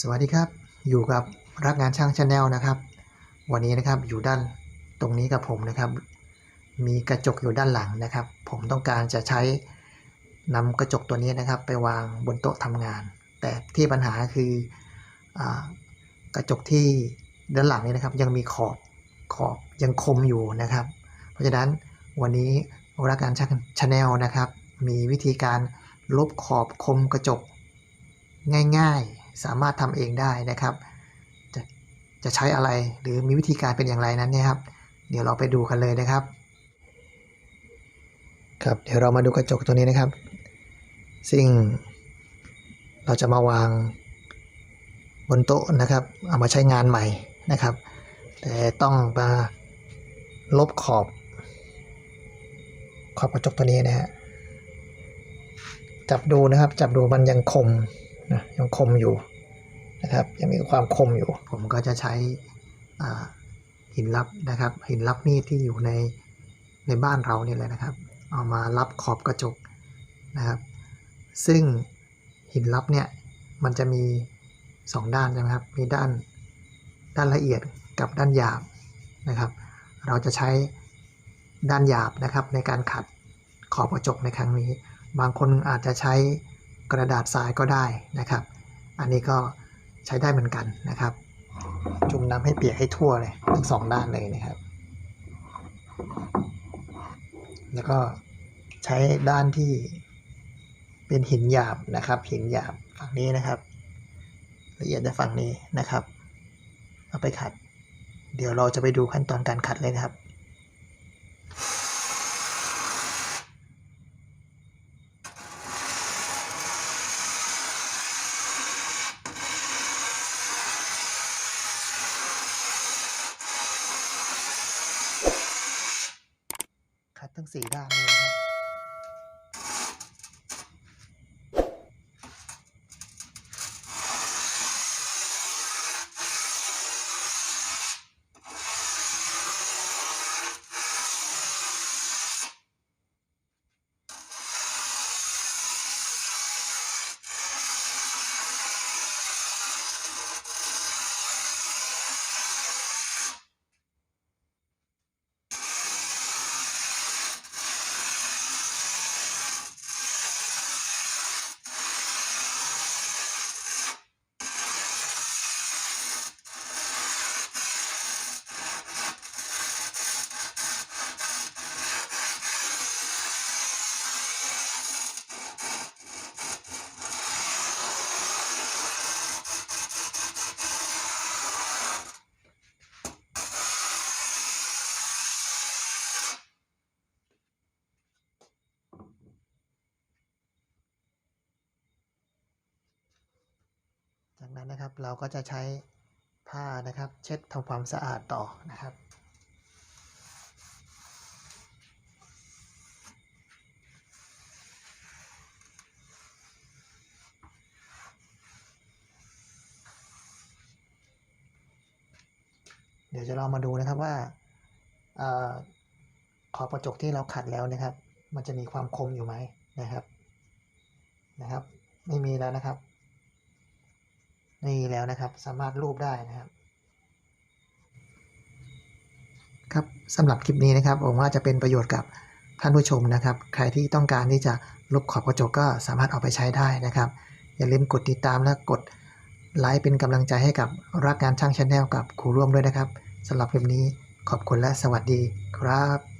สวัสดีครับ อยู่กับรักงานช่างชาแนลนะครับ วันนี้นะครับอยู่ด้านตรงนี้กับผมนะครับ มีกระจกอยู่ด้านหลังนะครับ ผมต้องการจะใช้นำกระจกตัวนี้นะครับ ไปวางบนโต๊ะทำงาน แต่ที่ปัญหาคืออกระจกที่ด้านหลังนี้นะครับ ยังมีขอบขอบยังคมอยู่นะครับ เพราะฉะนั้นวันนี้รักงานช่างชาแนลนะครับ มีวิธีการลบขอบคมกระจกง่ายๆ สามารถทำเองได้นะครับ จะจะใช้อะไรหรือมีวิธีการเป็นอย่างไรนั้นเนี่ยครับ เดี๋ยวเราไปดูกันเลยนะครับ ครับเดี๋ยวเรามาดูกระจกตัวนี้นะครับ ซึ่งเราจะมาวางบนโต๊ะนะครับ เอามาใช้งานใหม่นะครับ แต่ต้องมาลบขอบขอบกระจกตัวนี้นะฮะจับดูนะครับ จับดูมันยังคม นะยังคมอยู่นะครับ ยังมีความคมอยู่ ผมก็จะใช้หินลับนะครับ หินลับมีดที่อยู่ในในบ้านเราเนี่ยแหละนะครับ เอามารับขอบกระจกนะครับ ซึ่งหินลับเนี่ยมันจะมีสองด้านใช่ไหมครับ มีด้านด้านละเอียดกับด้านหยาบนะครับ เราจะใช้ด้านหยาบนะครับในการขัดขอบกระจกในครั้งนี้ บางคนอาจจะใช้ กระดาษทรายก็ได้นะครับ อันนี้ก็ใช้ได้เหมือนกันนะครับ จุ่มน้ำให้เปียกให้ทั่วเลยทั้งสองด้านเลยนะครับ แล้วก็ใช้ด้านที่เป็นหินหยาบนะครับ หินหยาบฝั่งนี้นะครับ ละเอียดในฝั่งนี้นะครับ เอาไปขัด เดี๋ยวเราจะไปดูขั้นตอนการขัดเลยนะครับ ทั้งสี่ด้านเลยนะครับ นั้นนะครับ เราก็จะใช้ผ้านะครับ เช็ดทำความสะอาดต่อนะครับเดี๋ยวจะลองมาดูนะครับว่าออขอบกระจกที่เราขัดแล้วนะครับ มันจะมีความคมอยู่ไหมนะครับ นะครับ ไม่มีแล้วนะครับ นี่แล้วนะครับสามารถรูปได้นะครับ ครับสำหรับคลิปนี้นะครับผมว่าจะเป็นประโยชน์กับท่านผู้ชมนะครับ ใครที่ต้องการที่จะลบขอบกระจกก็สามารถเอาไปใช้ได้นะครับ อย่าลืมกดติดตามและกดไลค์เป็นกำลังใจให้กับรักงานช่างชาแนลกับครูร่วมด้วยนะครับสำหรับคลิปนี้ขอบคุณและสวัสดีครับ